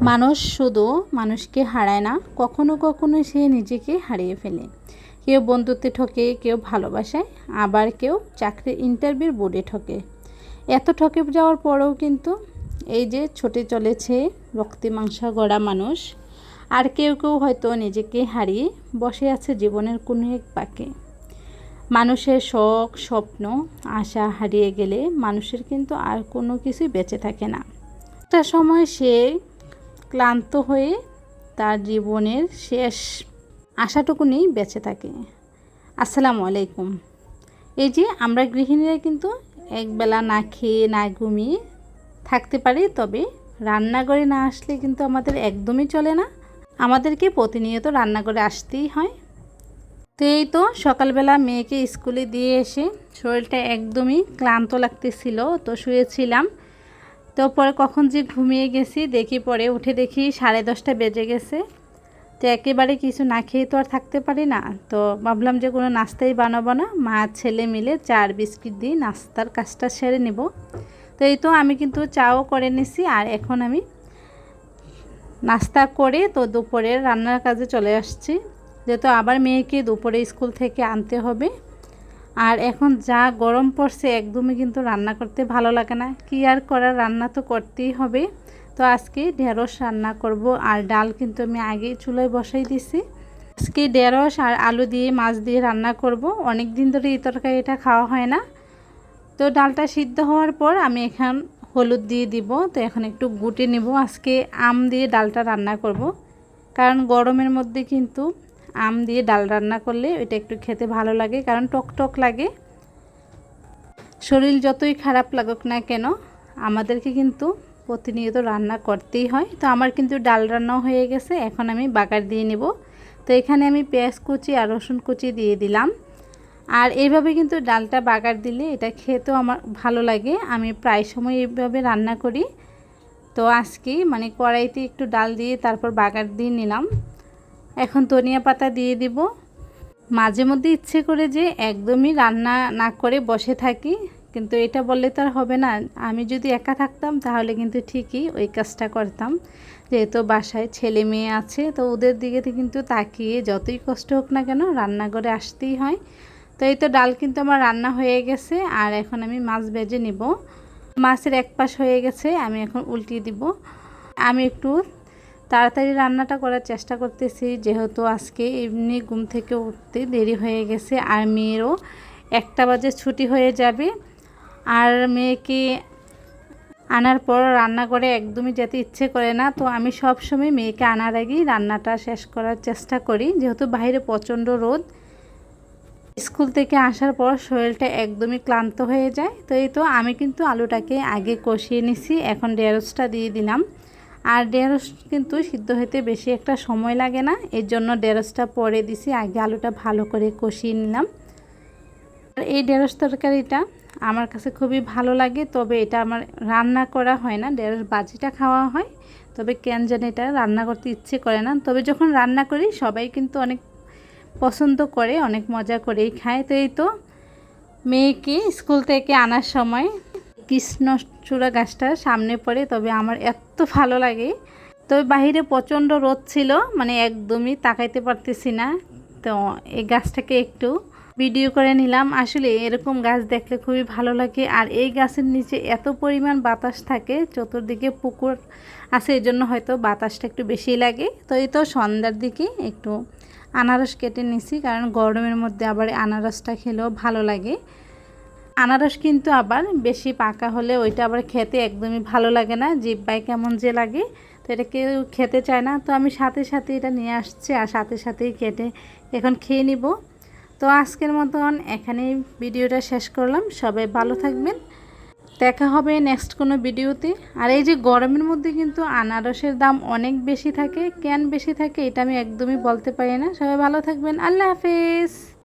মানুষ শুধু মানুষকে হারায় না, কখনো কখনো সে নিজেকে হারিয়ে ফেলে। কেউ বন্ধুত্বে ঠকে, কেউ ভালোবাসায়, আবার কেউ চাকরির ইন্টারভিউর বোর্ডে ঠকে। এত ঠকে যাওয়ার পরেও কিন্তু এই যে ছুটে চলেছে রক্তি মাংসা গড়া মানুষ, আর কেউ কেউ হয়তো নিজেকে হারিয়ে বসে আছে জীবনের কোনো এক পাকে। মানুষের শখ, স্বপ্ন, আশা হারিয়ে গেলে মানুষের কিন্তু আর কোনো কিছুই বেঁচে থাকে না। একটা সময় সে ক্লান্ত হয়ে তার জীবনের শেষ আশাটুকুনি বেঁচে থাকে। আসসালামু আলাইকুম। এই যে আমরা গৃহিণীরা কিন্তু একবেলা না খেয়ে, না ঘুমিয়ে থাকতে পারি, তবে রান্নাঘরে না আসলে কিন্তু আমাদের একদমই চলে না। আমাদেরকে প্রতিনিয়ত রান্নাঘরে আসতেই হয়। তো এই তো সকালবেলা মেয়েকে স্কুলে দিয়ে এসে শরীরটা একদমই ক্লান্ত লাগতেছিল। তো শুয়েছিলাম। তো পরে কখন যে ঘুমিয়ে গেছি, দেখি পরে। উঠে দেখি সাড়ে দশটা বেজে গেছে। তো একেবারে কিছু না খেয়ে তো আর থাকতে পারি না। তো ভাবলাম যে কোনো নাস্তাই বানাবো না। মা, ছেলে মিলে চার বিস্কিট দিয়ে নাস্তার কাজটা সেরে নেব। তো এই তো আমি কিন্তু চাও করে নিছি আর এখন আমি নাস্তা করে তো দুপুরে রান্নার কাজে চলে আসছি। যেহেতু আবার মেয়েকে দুপুরে স্কুল থেকে আনতে হবে। আর এখন যা গরম পড়ছে একদমই কিন্তু রান্না করতে ভালো লাগে না। কি আর করার, রান্না তো করতেই হবে। তো আজকে ঢেঁড়স রান্না করব আর ডাল কিন্তু আমি আগে চুলোয় বসাই দিছি। আজকে ঢেঁড়স আর আলু দিয়ে, মাছ দিয়ে রান্না করব। অনেক দিন ধরে এই তরকারিটা খাওয়া হয় না। তো ডালটা সিদ্ধ হওয়ার পর আমি এখন হলুদ দিয়ে দিব। তো এখন একটু গুটে নেব। আজকে আম দিয়ে ডালটা রান্না করব। কারণ গরমের মধ্যে কিন্তু আম দিয়ে ডাল রান্না করলে ওইটা একটু খেতে ভালো লাগে, কারণ টক টক লাগে। শরীর যতই খারাপ লাগুক না কেন, আমাদেরকে কিন্তু প্রতিনিয়ত রান্না করতেই হয়। তো আমার কিন্তু ডাল রান্নাও হয়ে গেছে, এখন আমি বাগার দিয়ে নেব। তো এখানে আমি পেঁয়াজ কুচি আর রসুন কুচি দিয়ে দিলাম। আর এইভাবে কিন্তু ডালটা বাগার দিলে এটা খেতেও আমার ভালো লাগে। আমি প্রায় সময় এইভাবে রান্না করি। তো আজকে মানে কড়াইতে একটু ডাল দিয়ে তারপর বাগার দিয়ে নিলাম। এখন ধনিয়া পাতা দিয়ে দিব। মাঝে মধ্যে ইচ্ছে করে যে একদমই রান্না না করে বসে থাকি, কিন্তু এটা বললে তো আর হবে না। আমি যদি একা থাকতাম তাহলে কিন্তু ঠিকই ওই কাজটা করতাম। যেহেতু বাসায় ছেলে মেয়ে আছে, তো ওদের দিকে কিন্তু তাকিয়ে যতই কষ্ট হোক না কেন রান্নাঘরে আসতেই হয়। তো এই তো ডাল কিন্তু আমার রান্না হয়ে গেছে, আর এখন আমি মাছ ভেজে নিব। মাছের এক পাশ হয়ে গেছে, আমি এখন উল্টিয়ে দিব। আমি একটু তাড়াতাড়ি রান্নাটা করার চেষ্টা করতেছি, যেহেতু আজকে এমনি ঘুম থেকে উঠতে দেরি হয়ে গেছে, আর মেয়েরও একটা বাজে ছুটি হয়ে যাবে। আর মেয়েকে আনার পর রান্না করে একদমই যেতে ইচ্ছে করে না, তো আমি সব সময় মেয়েকে আনার আগেই রান্নাটা শেষ করার চেষ্টা করি, যেহেতু বাইরে প্রচণ্ড রোদ। স্কুল থেকে আসার পর শরীরটা একদমই ক্লান্ত হয়ে যায়, তো এই তো আমি কিন্তু আলুটাকে আগে কষিয়ে নিছি, এখন ঢেঁড়সটা দিয়ে দিলাম। আর ঢেঁড়স কিন্তু সিদ্ধ হতে বেশি একটা সময় লাগে না, এর জন্য ঢেঁড়সটা পরে দিছি, আগে আলুটা ভালো করে কষিয়ে নিলাম। আর এই ঢেঁড়স তরকারিটা আমার কাছে খুবই ভালো লাগে, তবে এটা আমার রান্না করা হয় না, ঢেঁড়স বাজিটা খাওয়া হয়, তবে কেন জানি এটা রান্না করতে ইচ্ছে করে না। তবে যখন রান্না করি, সবাই কিন্তু অনেক পছন্দ করে, অনেক মজা করেই খায়। তো এই তো, মেয়েকে স্কুল থেকে আনার সময় কৃষ্ণচূড়া গাছটা সামনে পড়ে, তবে আমার এত ভালো লাগে। তবে বাহিরে প্রচণ্ড রোদ ছিল মানে একদমই তাকাইতে পারতেছি না। তো এই গাছটাকে একটু ভিডিও করে নিলাম। আসলে এরকম গাছ দেখলে খুবই ভালো লাগে। আর এই গাছের নিচে এত পরিমাণ বাতাস থাকে, চতুর্দিকে পুকুর আছে এই জন্য হয়তো বাতাসটা একটু বেশি লাগে। তো এই তো সন্ধ্যার দিকে একটু আনারস কেটে নিছি, কারণ গরমের মধ্যে আবার আনারসটা খেলেও ভালো লাগে। আনারস কিন্তু আবার বেশি পাকা হলে ওইটা আবার খেতে একদমই ভালো লাগে না জিব্বাই কেমন যে লাগে। তো এটা কেউ খেতে চায় না। তো আমি সাথে সাথে এটা নিয়ে আসছি আর সাথে সাথেই কেটে এখন খেয়ে নিব। তো আজকের মতন এখানেই ভিডিওটা শেষ করলাম। সবাই ভালো থাকবেন। দেখা হবে নেক্সট কোনো ভিডিওতে। আর এই যে গরমের মধ্যে কিন্তু আনারসের দাম অনেক বেশি থাকে, কেন বেশি থাকে এটা আমি একদমই বলতে পারি না। সবাই ভালো থাকবেন। আল্লাহ হাফেজ।